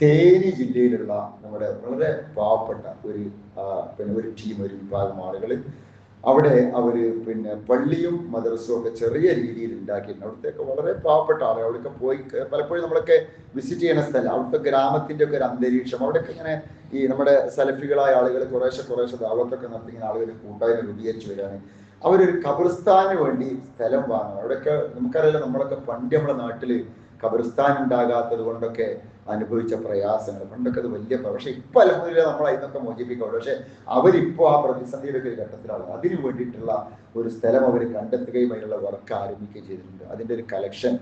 തേനി ജില്ലയിലുള്ള നമ്മുടെ വളരെ പാവപ്പെട്ട ഒരു പിന്നെ ഒരു ടീം ഒരു വിഭാഗം ആളുകൾ അവിടെ അവർ പിന്നെ പള്ളിയും മദ്രസും ഒക്കെ ചെറിയ രീതിയിൽ ഉണ്ടാക്കിയിട്ടുണ്ട്. അവിടുത്തെയൊക്കെ വളരെ പാവപ്പെട്ട ആളുകൾ. അവിടെയൊക്കെ പോയി പലപ്പോഴും നമ്മളൊക്കെ വിസിറ്റ് ചെയ്യുന്ന സ്ഥലം. അവിടുത്തെ ഗ്രാമത്തിന്റെ ഒക്കെ ഒരു അന്തരീക്ഷം. അവിടെയൊക്കെ ഇങ്ങനെ ഈ നമ്മുടെ സലഫികളായ ആളുകൾ കുറേശ്ശെ കുറേശ്ശെ ദാവത്തൊക്കെ നടത്തി ഇങ്ങനെ ആളുകൾ കൂട്ടായ്മ രൂപീകരിച്ചു വരികയാണ്. അവരൊരു ഖബർസ്ഥാന് വേണ്ടി സ്ഥലം വാങ്ങണം. അവിടെയൊക്കെ നമുക്കറിയാലോ നമ്മളൊക്കെ പണ്ട് നമ്മുടെ നാട്ടിൽ ഖബർസ്ഥാൻ ഉണ്ടാകാത്തത് കൊണ്ടൊക്കെ അനുഭവിച്ച പ്രയാസങ്ങൾ. പണ്ടൊക്കെ അത് വലിയ പക്ഷെ ഇപ്പൊ അലഹമില്ല നമ്മൾ അതിനൊക്കെ മോചിപ്പിക്കുള്ളൂ പക്ഷെ അവരിപ്പോ ആ പ്രതിസന്ധിയുടെ ഒരു ഘട്ടത്തിലാണ്. അതിനു വേണ്ടിയിട്ടുള്ള ഒരു സ്ഥലം അവർ കണ്ടെത്തുകയും അതിനുള്ള വർക്ക് ആരംഭിക്കുകയും ചെയ്തിട്ടുണ്ട്. അതിന്റെ ഒരു കളക്ഷൻ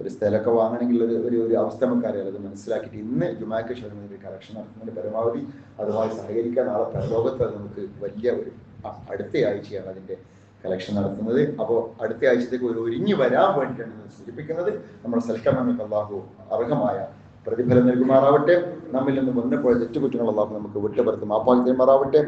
ഒരു സ്ഥലമൊക്കെ വാങ്ങണമെങ്കിൽ ഒരു ഒരു ഒരു അവസ്ഥ നമുക്കറിയാം. അത് മനസ്സിലാക്കിയിട്ട് ഇന്ന് ജുമാക്ക് ഒരു കളക്ഷൻ നടത്തുന്നതിന് പരമാവധി അതുമായി സഹകരിക്കാൻ നാളെ പരലോകത്ത് അത് നമുക്ക് വലിയ ഒരു അടുത്ത ആഴ്ചയാണ് അതിന്റെ കളക്ഷൻ നടത്തുന്നത്. അപ്പോൾ അടുത്ത ആഴ്ചത്തേക്ക് ഒരു ഒരുങ്ങി വരാൻ വേണ്ടിയിട്ടാണ് സൂചിപ്പിക്കുന്നത്. നമ്മുടെ സൽക്കർമ്മങ്ങൾക്ക് അള്ളാഹു അർഹമായ പ്രതിഫലം നൽകുമാറാവട്ടെ. നമ്മിൽ നിന്ന് വന്നപ്പോഴെ തെറ്റുകുറ്റങ്ങൾ അള്ളാഹു നമുക്ക് വിട്ടുപറത്ത്. മാപ്പാക്കി തരുമാറാവട്ടെ